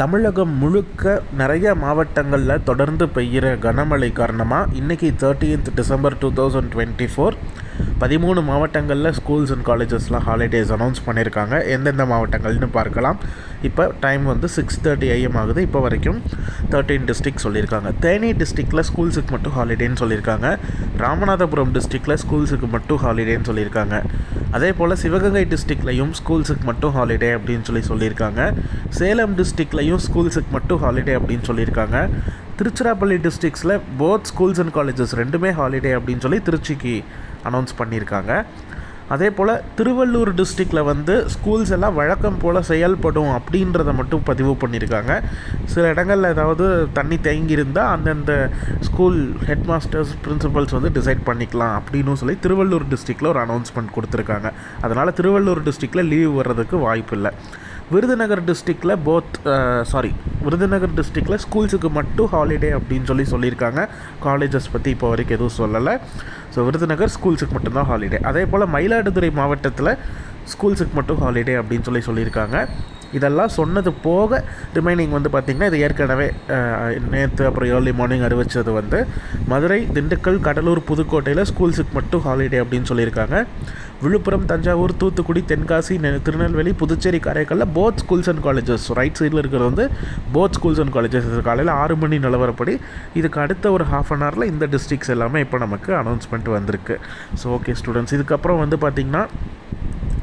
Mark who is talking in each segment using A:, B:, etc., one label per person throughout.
A: தமிழகம் முழுக்க நிறைய மாவட்டங்களில் தொடர்ந்து பெய்கிற கனமழை காரணமாக இன்றைக்கி thirteenth December two thousand twenty four பதிமூணு மாவட்டங்களில் ஸ்கூல்ஸ் அண்ட் காலேஜஸ்லாம் ஹாலிடேஸ் அனௌன்ஸ் பண்ணியிருக்காங்க. எந்தெந்த மாவட்டங்கள்னு பார்க்கலாம். இப்போ டைம் வந்து சிக்ஸ் தேர்ட்டி ஐஎம் ஆகுது. இப்போ வரைக்கும் தேர்ட்டீன் டிஸ்ட்ரிக் சொல்லியிருக்காங்க. தேனி டிஸ்ட்ரிக்டில் ஸ்கூல்ஸுக்கு மட்டும் ஹாலிடேன்னு சொல்லியிருக்காங்க. ராமநாதபுரம் டிஸ்ட்ரிக்டில் ஸ்கூல்ஸுக்கு மட்டும் ஹாலிடேன்னு சொல்லியிருக்காங்க. அதே போல் சிவகங்கை டிஸ்ட்ரிக்ட்லையும் ஸ்கூல்ஸுக்கு மட்டும் ஹாலிடே அப்படின்னு சொல்லி சொல்லியிருக்காங்க. சேலம் டிஸ்ட்ரிக்ட்லையும் ஸ்கூல்ஸுக்கு மட்டும் ஹாலிடே அப்படின்னு சொல்லியிருக்காங்க. திருச்சிராப்பள்ளி டிஸ்ட்ரிக்ஸில் போத் ஸ்கூல்ஸ் அண்ட் காலேஜஸ் ரெண்டுமே ஹாலிடே அப்படின்னு சொல்லி திருச்சிக்கு அனௌன்ஸ் பண்ணியிருக்காங்க. அதே போல் திருவள்ளூர் டிஸ்ட்ரிக்டில் வந்து ஸ்கூல்ஸ் எல்லாம் வழக்கம் போல் செயல்படும் அப்படின்றத மட்டும் பதிவு பண்ணியிருக்காங்க. சில இடங்களில் ஏதாவது தண்ணி தேங்கி இருந்தால் அந்தந்த ஸ்கூல் ஹெட் மாஸ்டர்ஸ் பிரின்சிபல்ஸ் வந்து டிசைட் பண்ணிக்கலாம் அப்படின்னு சொல்லி திருவள்ளூர் டிஸ்ட்ரிக்டில் ஒரு அனௌன்ஸ்மெண்ட் கொடுத்துருக்காங்க. அதனால் திருவள்ளூர் டிஸ்ட்ரிக்டில் லீவ் வர்றதுக்கு வாய்ப்பு இல்லை. விருதுநகர் டிஸ்ட்ரிக்டில் போத் சாரி விருதுநகர் டிஸ்ட்ரிக்டில் ஸ்கூல்ஸுக்கு மட்டும் ஹாலிடே அப்படின்னு சொல்லி சொல்லியிருக்காங்க. காலேஜஸ் பற்றி இப்போ வரைக்கும் எதுவும் சொல்லலை. ஸோ விருதுநகர் ஸ்கூல்ஸுக்கு மட்டும்தான் ஹாலிடே அதே போல் மயிலாடுதுறை மாவட்டத்தில் ஸ்கூல்ஸுக்கு மட்டும் ஹாலிடே அப்படின்னு சொல்லி சொல்லியிருக்காங்க. இதெல்லாம் சொன்னது போக ரிமைனிங் வந்து பார்த்திங்கன்னா இது ஏற்கனவே நேற்று அப்புறம் ஏர்லி மார்னிங் அறிவித்தது வந்து மதுரை திண்டுக்கல் கடலூர் புதுக்கோட்டையில் ஸ்கூல்ஸுக்கு மட்டும் ஹாலிடே அப்படின்னு சொல்லியிருக்காங்க. விழுப்புரம் தஞ்சாவூர் தூத்துக்குடி தென்காசி திருநெல்வேலி புதுச்சேரி காரைக்காலில் both schools and colleges right சைடில் இருக்கிறது வந்து போத் ஸ்கூல்ஸ் அண்ட் காலேஜஸ் காலையில் ஆறு மணி நிலவரப்படி. இதுக்கு அடுத்த ஒரு ஹாஃப் அன் ஹவரில் இந்த டிஸ்ட்ரிக்ஸ் எல்லாமே இப்போ நமக்கு அனௌன்ஸ்மெண்ட் வந்திருக்கு. ஸோ ஓகே ஸ்டூடெண்ட்ஸ் இதுக்கப்புறம் வந்து பார்த்திங்கன்னா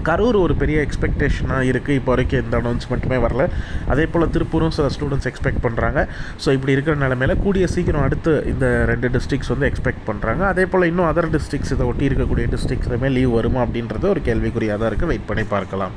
A: கரூர் ஒரு பெரிய எக்ஸ்பெக்டேஷனாக இருக்குது இப்போ வரைக்கும் எந்த அனௌன்ஸ்மெண்ட்டுமே வரல. அதே போல் திருப்பூரும் சில ஸ்டூடெண்ட்ஸ் எக்ஸ்பெக்ட் பண்ணுறாங்க ஸோ இப்படி இருக்கிற நிலமையில கூடிய சீக்கிரம் அடுத்து இந்த ரெண்டு டிஸ்ட்ரிக்ஸ் வந்து எக்ஸ்பெக்ட் பண்ணுறாங்க அதே போல் இன்னும் அதர் டிஸ்ட்ரிக்ஸ் இதை ஒட்டி இருக்கக்கூடிய டிஸ்ட்ரிக்ஸுமே லீவ் வருமா அப்படின்றது ஒரு கேள்விக்குறியாக தான் இருக்குது வெயிட் பண்ணி பார்க்கலாம்.